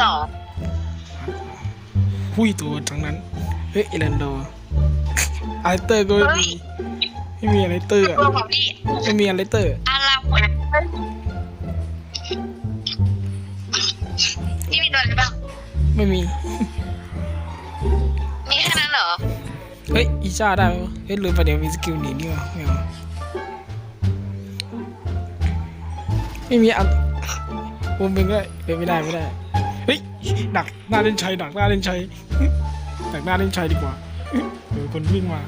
สองหุ้ยตัวทั้งนั้น เฮ้ยเอรันโดอะไรเตอร์ก็ไม่มีไม่มีอะไรเตอร์อะตัวของพี่ไม่มีอะไรเตอร์อาราหมดพี่มีตัวอะไรบ้างไม่มี มีแค่นั้นเหรอ เฮ้ยอีชาได้ไหมวะเฮ้ยลืมไปเดี๋ยวมีสกิลหนีนี่วะไม่เอาไม่มีอันวงเป็นก็เป็นไม่ได้ไม่ได้เฮ้ยดักหน้าเล่นชัยดักหน้าเล่นชัยดักหน้าเล่นชัยดีกว่าเดี๋ยวคนวิ่งมา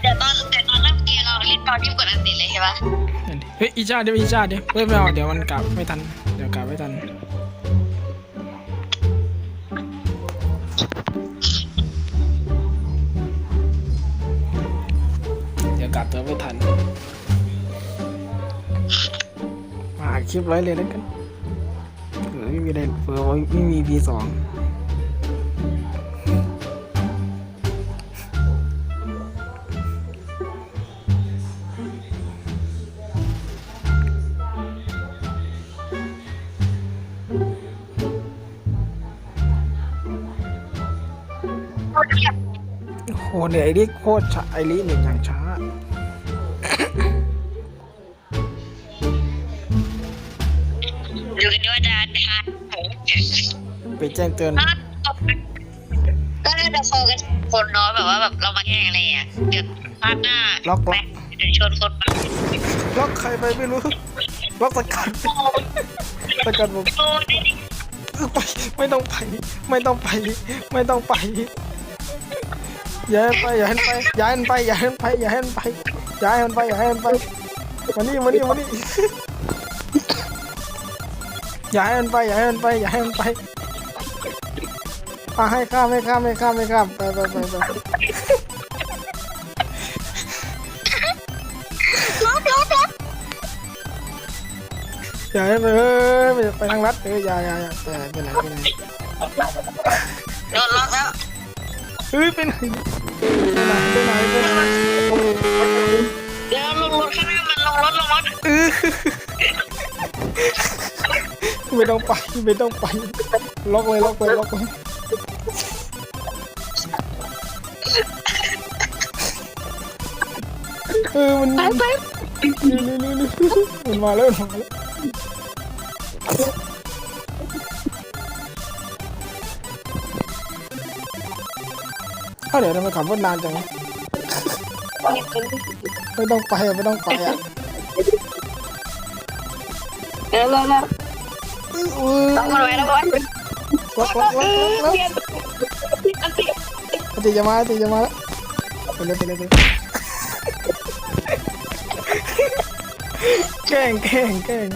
เดี๋ยวตอนเดี๋ยวตอนเริ่มเกมเราเล่นตอนที่กดอันติดเลยใช่ปะนั่นดิเฮ้ยอีชาเดี๋ยวอีชาเดี๋ยวเฮ้ยไม่เอาเดี๋ยวมันกลับไม่ทันเดี๋ยวกลับไม่ทันเดี๋ยวกลับเดี๋ยวไม่ทันมาอัดคลิปไว้เลยแล้วกันเผื่อ ไม่มีอะไรเผื่อไม่มี V สองโอ้โหเนี่ยไอ้นี่โคตรช้าไอ้นี่เนี่ยอย่างช้า ไปแจ้งเตือนก็น่าจะโฟกัสคนน้อยแบบว่าแบบเรามาแข่งอะไรอะเดี๋ยวพาดหน้าล็อกล็แม็อกกเดี๋ยวชนคนมาล็อกใครไปไม่รู้ล็อกสกัดสกัดผมโอ้ยเออไปไม่ต้องไป ไม่ต้องไป ไม่ต้องไปอย่าให้ไปอย่าให้ไปอย่าให้ไปอย่าให้ไปอย่าให้ไปอย่าให้มันไปอย่าให้มันไปมานี่มานี่มานี่อย่าให้มันไปอย่าให้มันไปอย่าให้มันไป อะให้ข้ามให้ข้ามให้ข้ามให้ข้ามไปไปไปไปล็อกล็อกล็อกอย่าให้ไปเออไปไปทางลัดเอออย่าอย่าอย่าไปไหนไปไหนไปไหนโดนล็อกแล้วเฮ้ยไปไหนไปไหนไปไหนไปไหนเดี๋ยวลงรถข้างหน้ามันลงรถลงรถเออไม่ต้องไปไม่ต้องไปล็อกเลยล็อกเลยล็อกเลย เออมันไปไปนี่นี่นี่นี่มันมาแล้วมันมาแล้วอ้าวเดี๋ยวทำไมขับรถนานจังวะไม่ต้องไปอะไม่ต้องไปอะเดี๋ยวเราเราเออเออต้องมาไว้แล้วบอส ล็อกล็อกล็อกล็อกล็อกอันติจะมาปฏิจะมาแล้วไปเลยไปเลยไปแกล้งแกล้งแกล้ง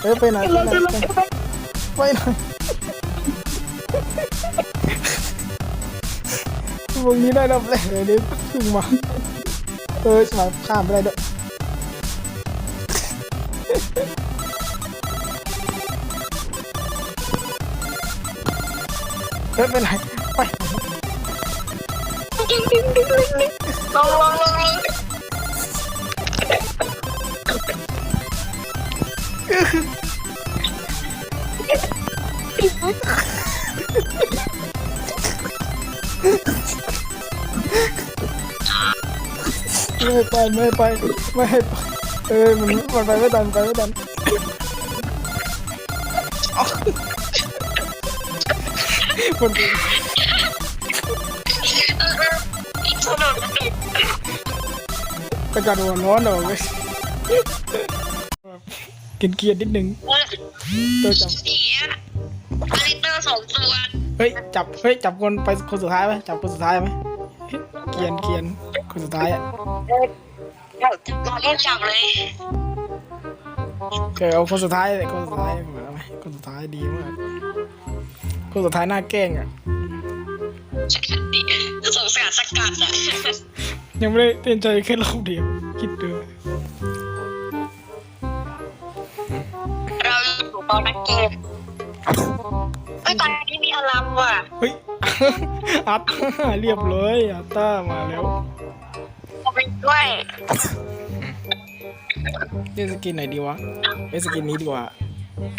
เฮ้ยไปไหนไปไหนไปไหนวงนี้ได้รับแรงเลยนี่เพิ่งมาเออฉายข้ามไปได้ด้วย เฮ้ยไปไหนไปลงลงลงลงไม่ไปไม่ไปไม่ให้ไปเออมันมันไปไม่ทันไปไม่ทัน มันเป็นอีกถนนมันติดตะการหัวร้อนเหรอเว้ยกินเกียร์นิดนึงเฮ้ยตัวจับเสียอลิเตอร์สองตัวเฮ้ยจับเฮ้ยจับคนไปคนสุดท้ายไหมจับคนสุดท้ายไหมเกียนเกียนคนสุดท้ายอะเราเรียกจับเลยเออเอาคนสุดท้ายเลยคนสุดท้ายเหมือนไหมคนสุดท้ายดีมาก คนสุดท้ายหน้าแกล้งอะสงสารสกัดอะยังไม่ได้เต้นใจแค่รอบเดียว คิดดูเราอยู่ตอนนักเกมเฮ้ยตอนนี้มีอารมว่ะเฮ้ยอัตตาเรียบร้อยอัตตามาแล้วเอาไปด้วยเล่นสกินไหนดีวะเล่นสกินนี้ดีกว่า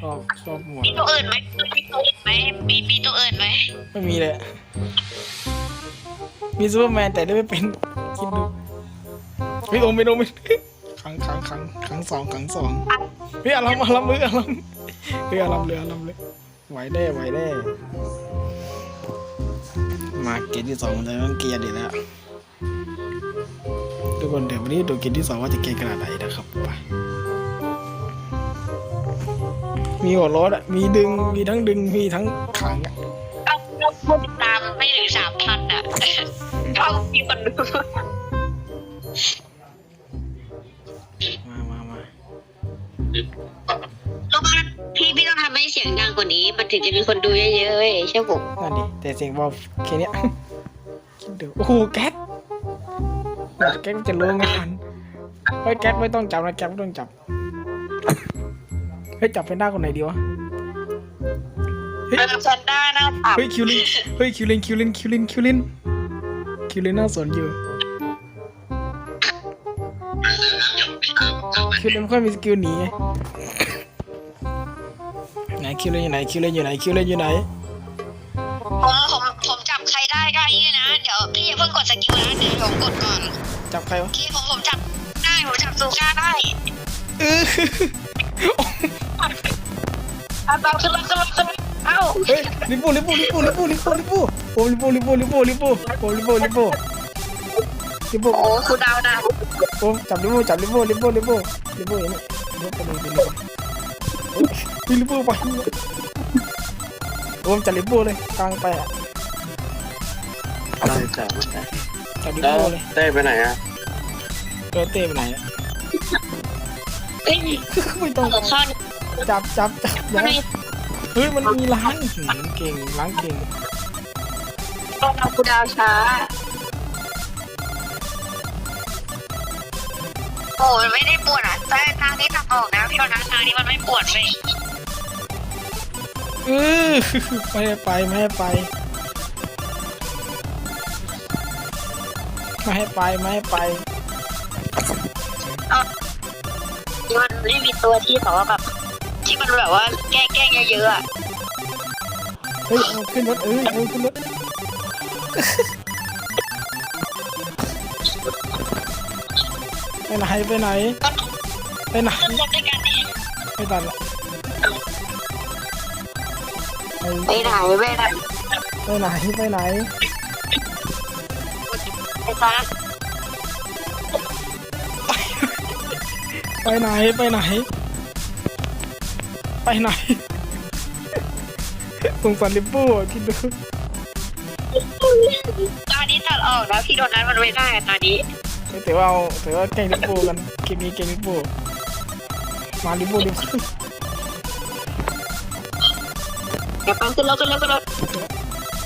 ชอบชอบหมวดมีตัวอื่นไหมมีตัวอื่น ไหมมีมีตัวอื่นไหมไม่มีเลย มีซูเปอร์แมนแต่ได้ไม่เป็นคิดดูเฮ้ยโอมเป็นโอมเป็นขังขังขังขังสองขังสองเฮ้ยอารมอารัมเลยอารมเฮ้ยอารัมเลยอารัมเลยไหวแน่ไหวแน่มาเกมที่สองมันจะต้องเกียร์ดีแล้วทุกคนเดี๋ยววันนี้ดูเกมที่สองว่าจะเกียร์ขนาดไหนนะครับไป มีหัวรถอะ มีดึง มีทั้งดึง มีทั้งขังอะเอาเอาผู้ติดตามไม่ถึงสามพันอะเอามีคนดูมามามารู้ป่ะพี่พี่ต้องทำให้เสียงดังกว่านี้ มันถึงจะมีคนดูเยอะๆเว้ยใช่อผมนั่นดิแต่เสียงเบาแค่เนี้ยคิดดูโอ้โหแก๊กแก๊กมันจะรู้งานเฮ้ยแก๊กไม่ต้องจับนะแก๊กไม่ต้องจับ เฮ้ยจับเป็นหน้าคนไหนดีวะเออแพนด้าหน้าปับเฮ้ยคิวลิน เฮ้ยคิวลินคิวลินคิวลินคิวลินคิวลินน่าสนอยู่คิวลินไม่ค่อยมีสกิลหนีไงไหนคิวลินอยู่ไหนคิวลินอยู่ไหนคิวลินอยู่ไหน ผมผมผมจับใครได้ก็ไอ้นี่นะ เดี๋ยวพี่อย่าเพิ่งกดสกิลนะเดี๋ยวผมกดก่อนจับใครวะพี่ผมผมจับได้ผมจับซูก้าได้เอ อเอาเอาขึ้นมาขึ้นมาขึ้นมาเอ้าเฮ้ยลิปูลิปูลิปูลิปูลิปูลิปูโอ้ลิปูลิปูลิปูลิปูโอ้ลิปูลิปูลิปูโอ้คุณดาวนะโอ้จับลิปูจับลิปูลิปูลิปูลิปูอย่างนี้ลิปูไปเลยไปเลยเฮ้ยลิปูไปโอ้จับลิปูเลยกลางไปอะได้จ้ะจับลิแล้วปูเลยเต้ไปไหนอะเออเต้ไปไหนอะเอ้ยไม่ต้องหัวข้อ จับจับจับอย่าไม่เฮ้ย มันมีล้างหืมเก่งล้างเก่งต้องเอาคุณดาวช้า โอ้ยไม่ได้ปวดอะแต่ทางนี้ทางออกนะพี่โดนัททางนี้มันไม่ปวดเลยเออไม่ให้ไปไม่ให้ไปไม่ให้ไปไม่ให้ไป มันไม่มีตัวที่แบบว่าแบบที่ มันแบบว่าแก้แก้เยอะๆอะเฮ้ยเอาขึ้นรถเอ้ยเอาขึ้นรถไปไหนไปไหนไปไหนเล่นด้วยกันนี่ไม่ตันละไปไปไหนไปไหนไปไหนไปไหนไปซะไปไหนไปไหน ไปไหนสงสารลิปปูอะคิดดูตอนนี้ตัดออกแล้วพี่โดนัทมันไม่ได้อะตอนนี้ถือว่าเอาถือว่าแกล้งลิปปูกันเกมนี้เกมลิปปูมาลิปปูลิปปูเดี๋ยวปังขึ้นรถขึ้นรถขึ้นรถ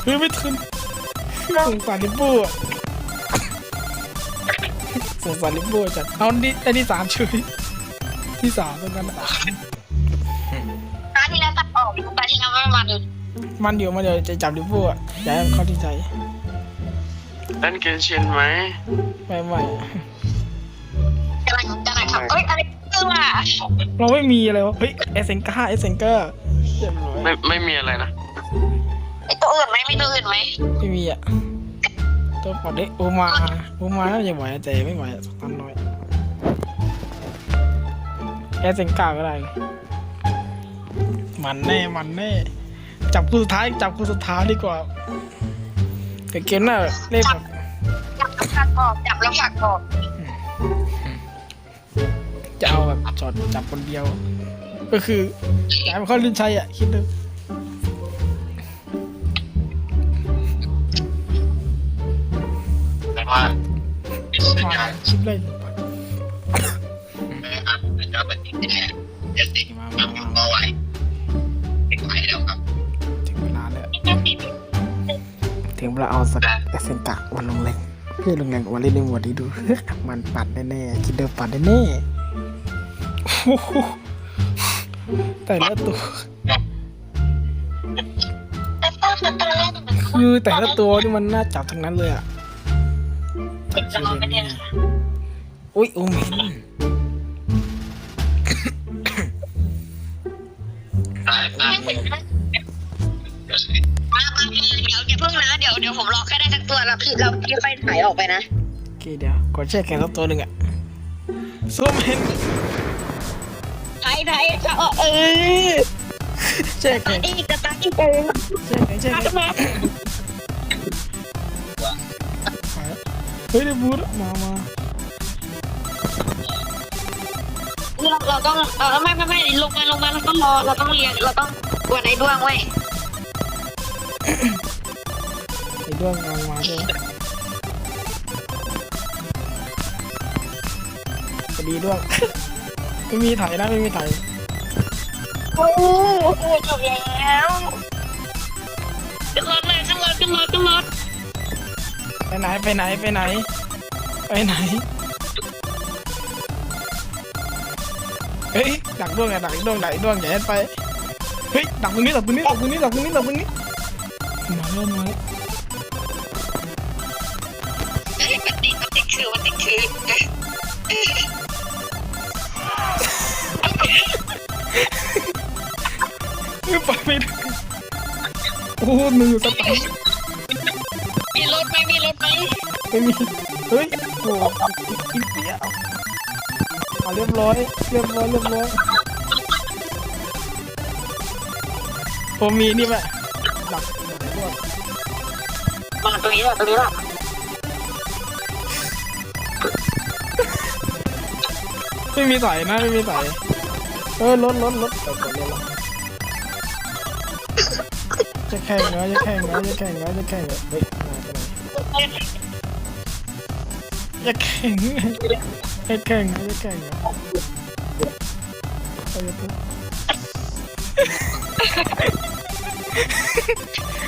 เฮ้ยไม่ทันสงสารลิปปูอะสงสารลิปปูจัดเอาดิอันที่สามเฉยที่สามเป็นกันตอนที่ แล้วตัดออกตอนที่แล้วมันมันมันอยู่มันเดี๋ยวจะจับลิปปูอะอย่าให้มันเข้าที่ใจเล่นเกมชินไหมไม่ไม่กำลังกำลังทำเอ้ยอะไรขึ้นมาเราไม่มีอะไรวะเฮ้ยเอเซนก้าเอเซนก้าเรียบร้อยไม่ไม่มีอะไรนะไอตัวอื่นไหมมีตัวอื่นไหมไม่มีอะตัวปอดเด็กโอมาโอมาน่าจะไหวแต่ไม่ไหวอะสตันน้อยเอเซนก้าก็ได้ มันแน่มันแน่จับคู่สุดท้ายจับคู่สุดท้ายดีกว่าแต่เกมหน้าเล่นแบบจับแล้วผักออกจับแล้วผักออกจะเอาแบบจอดจับคนเดียว ก็คืออยากให้มันเข้าลิ้นชัยอะคิดดูแต่ว่ามาคิดเลยมาไหว ถึงเวลาเอาสกัดเอเซนกะวันลงแรงเพื่อลงแรงวันเล่นในหมวดนี้ดู มันปัดแน่ๆคิดเดิมปัดแน่ๆแต่ละตัวคือแต่ละตัวนี่มันน่าจับทั้งนั้นเลยอะจับคิวเลยเนี่ยอุ้ยโอเมน ได้สักตัวแล้วพี่เราพี่ค่อยถ่ายออกไปนะโอเคเดี๋ยวกดแช่แข็งสักตัวหนึ่งอะซูมเห็นถ่ายถ่ายจะออกเออแช่แข็งอีกจะตั้งอีกเออแช่แข็งแช่มาแข็งมาเฮ้ยได้บูทมามาเราเราต้องเออไม่ไม่ไม่ลงมาลงมาเราต้องรอเราต้องเรียงเราต้องกวนไอ้ด้วงไว้ ไอ้ด้วงกำลังมาใช่ไหมพอดีด้วง ไม่มีไถนะไม่มีไถโอ้โหจบแล้วขึ้นรถเลยขึ้นรถขึ้นรถขึ้นรถไปไหนไปไหนไปไหน ไปไหน เฮ้ยดักด้วงไงดักด้วงดักด้วงอย่าให้ไป เฮ้ยดักตรงนี้ดักตรงนี้ดักตรงนี้ดักตรงนี้ดักตรงนี้มาแล้วมาแล้ว ไปไม่ได้โอ้โหมือสตันมีรถไหมมีรถไหมไม่มีเฮ้ยโอ้อีกเดียวเอาเรียบร้อยเรียบร้อยเรียบร้อยผมมีนี่ไหมดักดักด้วงมาตรงนี้แหละตรงนี้แหละ ไม่มีสายนะไม่มีสายเออรถรถรถไปก่อนเลยละจะแข่งเหรอจะแข่งเหรอจะแข่งเหรอจะแข่งเหรอเฮ้ยจะแข่งจะแข่งจะแข่งเหรอเอาอย่าปุ๊บ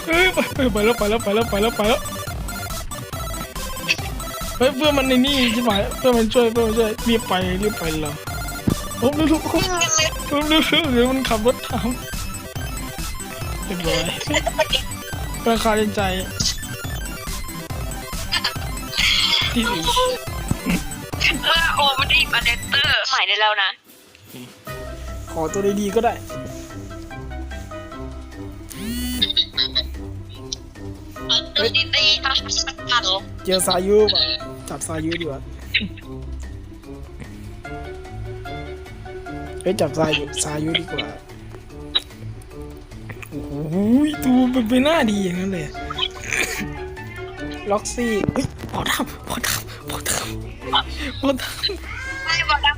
เฮ้ยไปแล้วไปแล้วไปแล้วไปแล้วไปแล้ว เฮ้ยเพื่อนมันในนี่ใช่ไหมเพื่อนมันช่วยเพื่อนมันช่วยรีบไปรีบไปเลยผมดูทุกคนวิ่งกันเลยผมดูเดี๋ยวมันขับรถตามเรียบร้อยราคาใจที่สี่เออโอ้มันดีมาเดนเตอร์ใหม่ได้แล้วนะ ขอตัวดีๆก็ได้ดูดีดีๆนะสักพันเจอสายุป่ะ จับสายุดีกว่าเฮ้ยจับสายุสายุดีกว่าโอ้โหตัวมันเป็นหน้าดีอย่างนั้นเลยล็อกซี่เฮ้ยพอทำพอทำพอทำพอทำไม่บอลดัม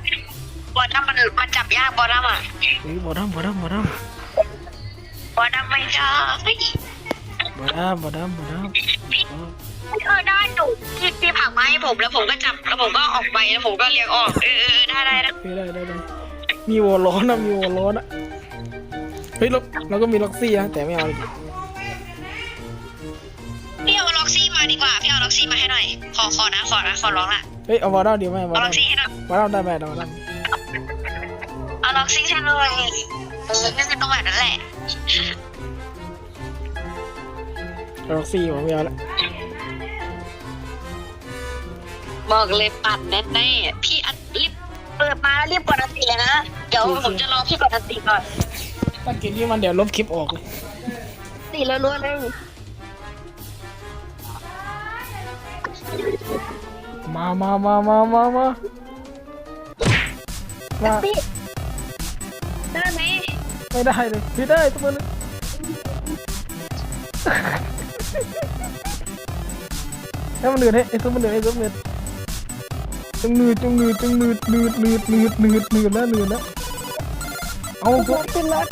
บอลดัมมันมันจับยากบอลดัมอะเฮ้ยบอดำบอดำบอดำบอลดัมไม่ได้เฮ้ยบอดำบอดำบอดำ เออได้หนูพี่พี่ผลักมาให้ผมแล้วผมก็จับแล้วผมก็ออกไปแล้วผมก็เลี้ยงออกเออเออได้ได้ได้เฮ้ยได้ได้ได้มีวอลล้อนะมีวอลล้อนะเฮ้ยเราเราก็มีล็อกซี่นะแต่ไม่เอาเลยดิพี่เอาล็อกซี่มาดีกว่าพี่เอาล็อกซี่มาให้หน่อยขอขอนะขอนะขอร้องละเฮ้ยเอาวอลด้าเดียวไหมวอเอาลล็ด้าอกซี่ให้หน่อยวอลด้าได้ไหมเอาวอลด้าเอาล็อกซี่ให้หน่อยเออนี่คือต้องแบบนั้นแหละเอาล็อกซี่ผมไม่เอาละ บอกเลยปัดแน่แน่ๆพี่อัดรีบเปิดมาแล้วรีบกดอันติเลยนะ เดี๋ยวผมจะรอพี่กดอันติก่อนถ้าเกิดที่มันเดี๋ยวลบคลิปออกเลยติแล้วล้วนๆเลยมามามามามามามาพี่ได้ไหมไม่ได้เลยไม่ได้ทุกคนเลยให้มันเหนื่อยให้ไอ้ทุกมันเหนื่อยไอ้ทุกมันเหนื่อย จงหนืดจงหนืดจงหนืดหนืดหนืดหนืดหนืดหนืดแล้วหนืดแล้วเอาพวกขึ้นแล้ว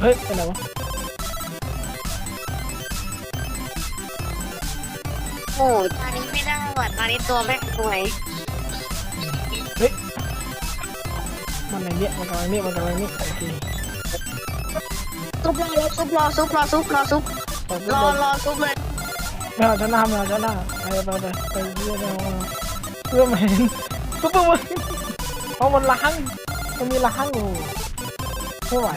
เฮ้ยไปไหนวะโอ้ตานี้ไม่ได้ว่ะตานี้ตัวแม่สวยเฮ้ยมันอะไรเนี่ยมันกำลังเนี่ยมันกำลังเนี่ยโอเค ซุปรอซุปรอซุปรอซุปรอซุป ตอนรนี้อโดนรอซุปเลยไม่เอาชนะไม่เอาชนะไปไปไปไปเพื่อเอาเพื่อมาเห็นซุปเปอร์แมนเอามันล้างมันมีล้างอยู่ไม่ไหว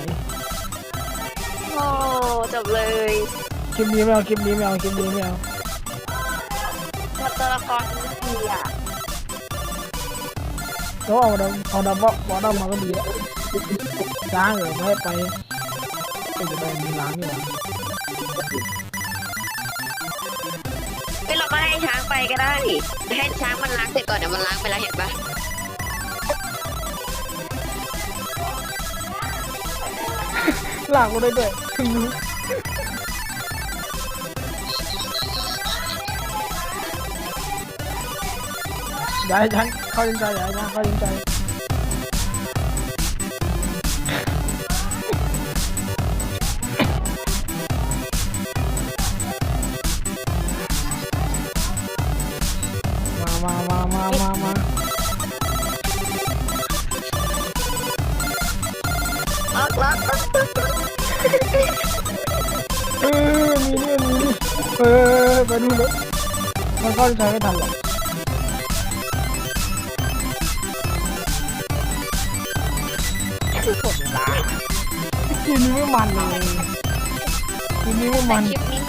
โอ้จบเลยคลิปนี้ไม่เอาคลิปนี้ไม่เอาคลิปนี้ไม่เอาตัวละครดีอะแล้วเอาดำเอาดำว่าเอาดำมาก็ดีแล้วล้างเหรอไม่ให้ไปไปจะไปมีล้างนี่หว่า ไม่เราไม่ให้ช้างไปก็ได้ ให้ช้างมันล้างเสร็จก่อนเดี๋ยวมันล้างไปแล้วเห็นปะหลากกูด้วยด้วยถึงรู้อย่าให้ฉันเข้าใจย่าให้ฉันเข้าใจ มามามามามามาล็อกล็อกเออมีนี่มีนี่เออไปดูเลยมันเข้าใจไม่ทันหรอกหมดเวลาทีนี้ไม่มันเลยทีนี้ไม่มันคลิปนี้มัน